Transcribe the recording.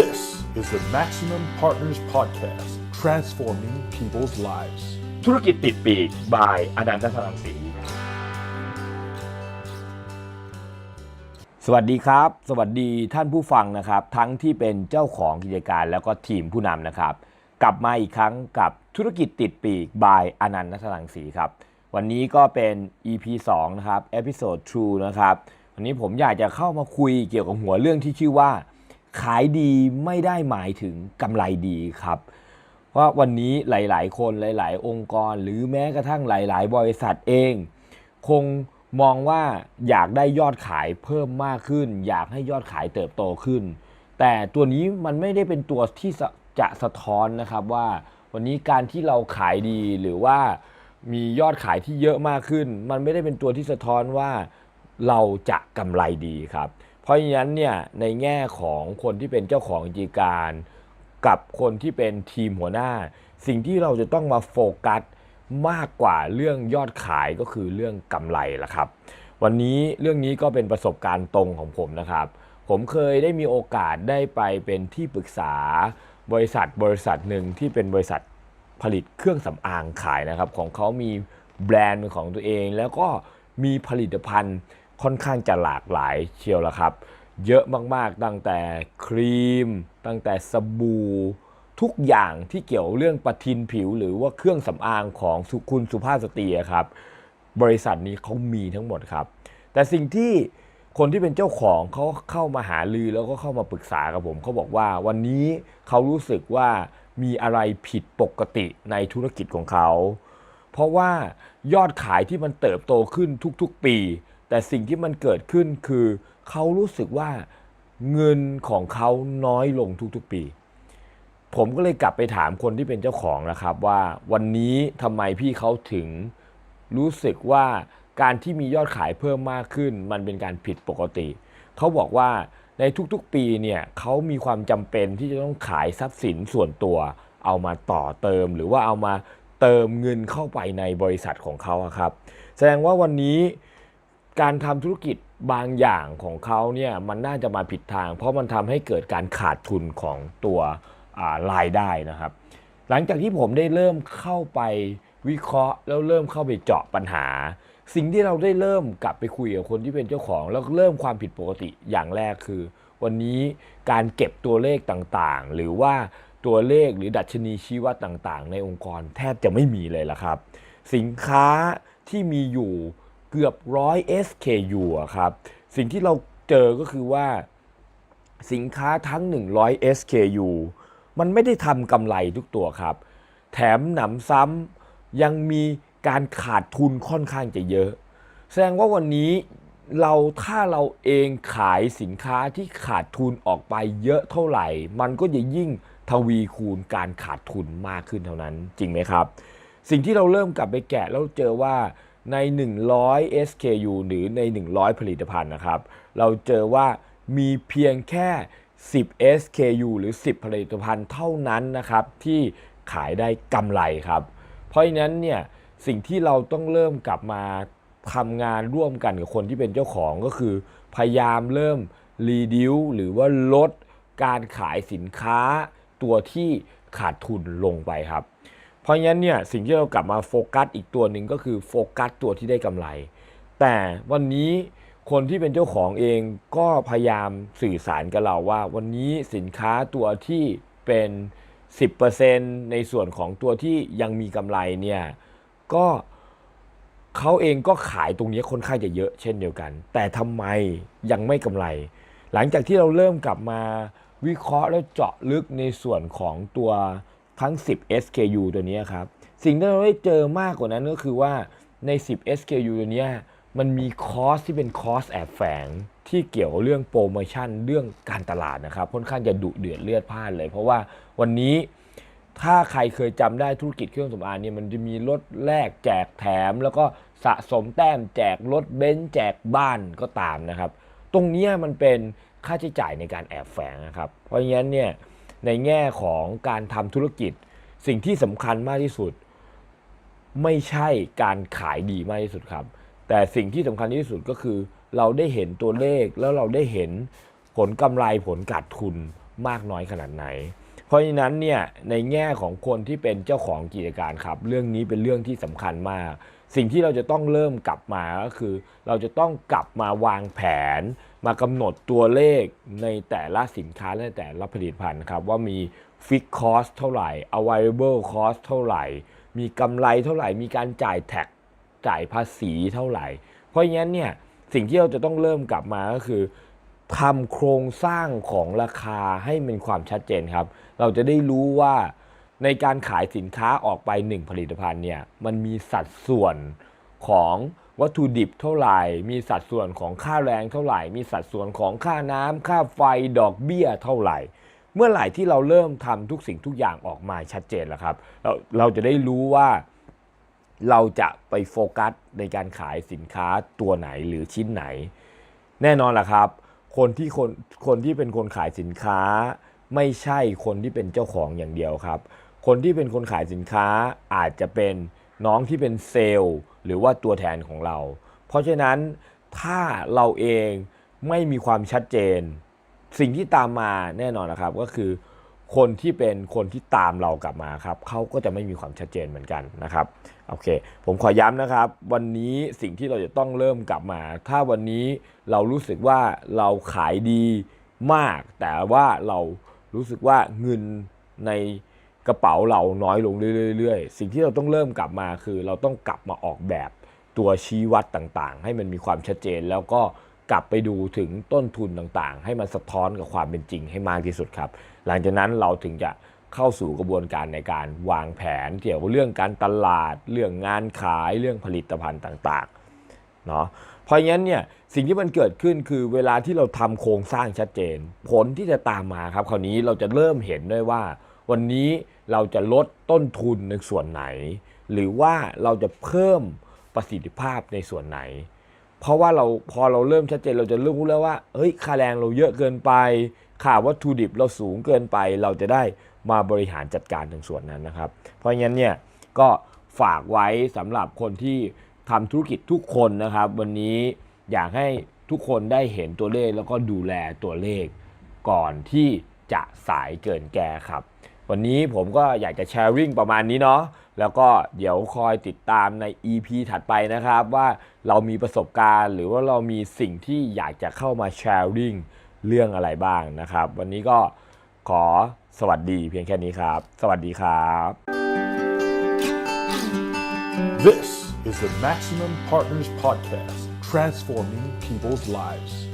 This is the Maximum Partners Podcast, transforming people's lives. ธุรกิจติดปีก บายอนันตสรังสี สวัสดีครับ สวัสดีท่านผู้ฟังนะครับ ทั้งที่เป็นเจ้าของกิจการแล้วก็ทีมผู้นำนะครับ กลับมาอีกครั้งกับธุรกิจติดปีก บายอนันตสรังสีครับ วันนี้ก็เป็น EP 2 นะครับ Episode 2 นะครับ วันนี้ผมอยากจะเข้ามาคุยเกี่ยวกับหัวเรื่องที่ชื่อว่า ขายดีไม่ได้หมายถึงกำไรดีครับ เพราะวันนี้หลาย ๆ คนหลาย ๆ องค์กร หรือแม้กระทั่งหลาย ๆ บริษัทเอง คงมองว่าอยากได้ยอดขายเพิ่มมากขึ้น อยากให้ยอดขายเติบโตขึ้น แต่ตัวนี้มันไม่ได้เป็นตัวที่จะสะท้อนนะครับว่า วันนี้การที่เราขายดีหรือว่ามียอดขายที่เยอะมากขึ้น มันไม่ได้เป็นตัวที่สะท้อนว่าเราจะกำไรดีครับ เพราะฉะนั้นเนี่ยในแง่ของคนที่เป็นเจ้าของกิจการ กับคนที่เป็นทีมหัวหน้า สิ่งที่เราจะต้องมาโฟกัสมากกว่าเรื่องยอดขายก็คือเรื่องกำไรละครับ วันนี้เรื่องนี้ก็เป็นประสบการณ์ตรงของผมนะครับ ผมเคยได้มีโอกาสได้ไปเป็นที่ปรึกษาบริษัทบริษัทหนึ่งที่เป็นบริษัทผลิตเครื่องสำอางขายนะครับ ของเขามีแบรนด์ของตัวเอง แล้วก็มีผลิตภัณฑ์ ค่อนข้างจะหลากหลายเชียวละครับ เยอะมากๆตั้งแต่ครีม ตั้งแต่สบู่ทุกอย่างที่เกี่ยวเรื่องปะทินผิวหรือว่าเครื่องสำอางของสุคุณสุภาพสตรีครับ บริษัทนี้เขามีทั้งหมดครับ แต่สิ่งที่คนที่เป็นเจ้าของเขาเข้ามาหาลือแล้วก็เข้ามาปรึกษากับผมเขาบอกว่าวันนี้เขารู้สึกว่ามีอะไรผิดปกติในธุรกิจของเขา เพราะว่ายอดขายที่มันเติบโตขึ้นทุกๆปี แต่สิ่งที่มันเกิดขึ้นคือเขารู้สึกว่าเงินของเขาน้อยลงทุกๆปี ผมก็เลยกลับไปถามคนที่เป็นเจ้าของนะครับว่าวันนี้ทำไมพี่เขาถึงรู้สึกว่าการที่มียอดขายเพิ่มมากขึ้น มันเป็นการผิดปกติ เขาบอกว่าในทุกๆปีเนี่ยเขามีความจำเป็นที่จะต้องขายทรัพย์สินส่วนตัว เอามาต่อเติม หรือว่าเอามาเติมเงินเข้าไปในบริษัทของเขาครับ แสดงว่าวันนี้ การทำธุรกิจบางอย่างของเขาเนี่ยมันน่าจะมาผิดทาง เพราะมันทำให้เกิดการขาดทุนของตัวรายได้นะครับ หลังจากที่ผมได้เริ่มเข้าไปวิเคราะห์ แล้วเริ่มเข้าไปเจาะปัญหา สิ่งที่เราได้เริ่มกลับไปคุยกับคนที่เป็นเจ้าของ แล้วเริ่มความผิดปกติอย่างแรกคือ วันนี้การเก็บตัวเลขต่างๆ หรือว่าตัวเลขหรือดัชนีชี้วัดต่างๆ ในองค์กรแทบจะไม่มีเลยละครับ สินค้าที่มีอยู่ เกือบร้อย SKU ครับ สิ่งที่เราเจอก็คือว่าสินค้าทั้ง 100 SKU มันไม่ได้ทำกำไรทุกตัวครับ แถมหนำซ้ำยังมีการขาดทุนค่อนข้างจะเยอะ แสดงว่าวันนี้เราถ้าเราเองขายสินค้าที่ขาดทุนออกไปเยอะเท่าไหร่ มันก็จะยิ่งทวีคูณการขาดทุนมากขึ้นเท่านั้นจริงไหมครับ สิ่งที่เราเริ่มกลับไปแกะแล้วเจอว่า ใน 100 SKU หรือใน 100 ผลิตภัณฑ์นะครับ เราเจอว่ามีเพียงแค่ 10 SKU หรือ 10 ผลิตภัณฑ์เท่านั้นนะครับ ที่ขายได้กำไรครับ เพราะฉะนั้นเนี่ยสิ่งที่เราต้องเริ่มกลับมาทำงานร่วมกันกับคนที่เป็นเจ้าของก็คือ พยายามเริ่มรีดิวหรือว่าลดการขายสินค้าตัวที่ขาดทุนลงไปครับ เพราะงั้นเนี่ยสิ่งที่เรากลับมาโฟกัสอีกตัวหนึ่งก็คือโฟกัสตัวที่ได้กำไร แต่วันนี้คนที่เป็นเจ้าของเองก็พยายามสื่อสารกับเราว่า วันนี้สินค้าตัวที่เป็น 10%ในส่วนของตัวที่ยังมีกำไรเนี่ยก็เขาเองก็ขายตรงนี้ค่อนข้างจะเยอะเช่นเดียวกัน แต่ทำไมยังไม่กำไร หลังจากที่เราเริ่มกลับมาวิเคราะห์แล้วเจาะลึกในส่วนของตัว ทั้ง 10 SKU ตัวนี้ครับ สิ่งที่เราได้เจอมากกว่านั้นก็คือว่าใน 10 SKU ตัวนี้มันมีคอสที่เป็นคอสแอบแฝงที่เกี่ยวเรื่องโปรโมชั่นเรื่องการตลาดนะครับค่อนข้างจะดุเดือดเลือดพล่านเลย เพราะว่าวันนี้ถ้าใครเคยจำได้ธุรกิจเครื่องสำอางเนี่ยมันจะมีลดแลกแจกแถม แล้วก็สะสมแต้มแจกรถเบนซ์แจกบ้านก็ตามนะครับ ตรงนี้มันเป็นค่าใช้จ่ายในการแอบแฝงนะครับ เพราะฉะนั้นเนี่ย ในแง่ของการทำธุรกิจ สิ่งที่สำคัญมากที่สุด ไม่ใช่การขายดีมากที่สุดครับ แต่สิ่งที่สำคัญที่สุดก็คือ เราได้เห็นตัวเลขแล้วเราได้เห็นผลกำไรผลขาดทุนมากน้อยขนาดไหน เพราะฉะนั้นเนี่ยในแง่ของคนที่เป็นเจ้าของกิจการครับ เรื่องนี้เป็นเรื่องที่สำคัญมาก สิ่งที่เราจะต้องเริ่มกลับมาก็คือ เราจะต้องกลับมาวางแผน มากำหนดตัวเลขในแต่ละสินค้าและแต่ละผลิตภัณฑ์ครับ ว่ามี fixed cost เท่าไหร่ available cost เท่าไหร่ มีกำไรเท่าไหร่ มีการจ่ายแท็กจ่ายภาษีเท่าไหร่ เพราะงั้นเนี่ยสิ่งที่เราจะต้องเริ่มกลับมาก็คือทำโครงสร้างของราคาให้เป็นความชัดเจนครับ เราจะได้รู้ว่าในการขายสินค้าออกไปหนึ่งผลิตภัณฑ์เนี่ยมันมีสัดส่วนของ วัตถุดิบเท่าไหร่ มีสัดส่วนของค่าแรงเท่าไหร่ มีสัดส่วนของค่าน้ำค่าไฟดอกเบี้ยเท่าไหร่ เมื่อไหร่ที่เราเริ่มทำทุกสิ่งทุกอย่างออกมาชัดเจนแล้วครับ เราเราจะได้รู้ว่าเราจะไปโฟกัสในการขายสินค้าตัวไหนหรือชิ้นไหน แน่นอนล่ะครับ คนที่คนคนที่เป็นคนขายสินค้า ไม่ใช่คนที่เป็นเจ้าของอย่างเดียวครับ คนที่เป็นคนขายสินค้าอาจจะเป็นน้องที่เป็นเซลล์ หรือว่าตัวแทนของเรา เพราะฉะนั้นถ้าเราเองไม่มีความชัดเจน สิ่งที่ตามมาแน่นอนนะครับก็คือ คนที่เป็นคนที่ตามเรากลับมาครับเขาก็จะไม่มีความชัดเจนเหมือนกันนะครับโอเค ผมขอย้ำนะครับ วันนี้สิ่งที่เราจะต้องเริ่มกลับมา ถ้าวันนี้เรารู้สึกว่าเราขายดีมาก แต่ว่าเรารู้สึกว่าเงินใน กระเป๋าเราน้อยลงเรื่อยๆ สิ่งที่เราต้องเริ่มกลับมาคือ เราต้องกลับมาออกแบบตัวชี้วัดต่างๆ ให้มันมีความชัดเจน แล้วก็กลับไปดูถึงต้นทุนต่างๆ ให้มันสะท้อนกับความเป็นจริงให้มากที่สุดครับ หลังจากนั้นเราถึงจะเข้าสู่กระบวนการในการวางแผนเกี่ยวกับเรื่องการตลาด เรื่องงานขายเรื่องผลิตภัณฑ์ต่างๆเนาะเพราะงั้นเนี่ยสิ่งที่มันเกิดขึ้นคือเวลาที่เราทำโครงสร้างชัดเจน ผลที่จะตามมาครับ คราวนี้เราจะเริ่มเห็นด้วยว่าวันนี้ เราจะลดต้นทุนในส่วนไหน หรือว่าเราจะเพิ่มประสิทธิภาพในส่วนไหน เพราะว่าเราพอเราเริ่มชัดเจนเราจะรู้แล้วว่าเฮ้ยค่าแรงเราเยอะเกินไปค่าวัตถุดิบเราสูงเกินไป เราจะได้มาบริหารจัดการตรงส่วนนั้นนะครับ เพราะงั้นเนี่ยก็ฝากไว้สำหรับคนที่ทำธุรกิจทุกคนนะครับ วันนี้อยากให้ทุกคนได้เห็นตัวเลขแล้วก็ดูแลตัวเลขก่อนที่จะสายเกินแก่ครับ วันนี้ผมก็อยากจะแชร์ริ่งประมาณนี้เนาะแล้วก็เดี๋ยวคอยติดตามใน EP ถัดไปนะครับ ว่าเรามีประสบการณ์ หรือว่าเรามีสิ่งที่อยากจะเข้ามาแชร์ริ่งเรื่องอะไรบ้างนะครับ วันนี้ก็ขอสวัสดีเพียงแค่นี้ครับ สวัสดีครับ This is the Maximum Partners Podcast, transforming people's lives.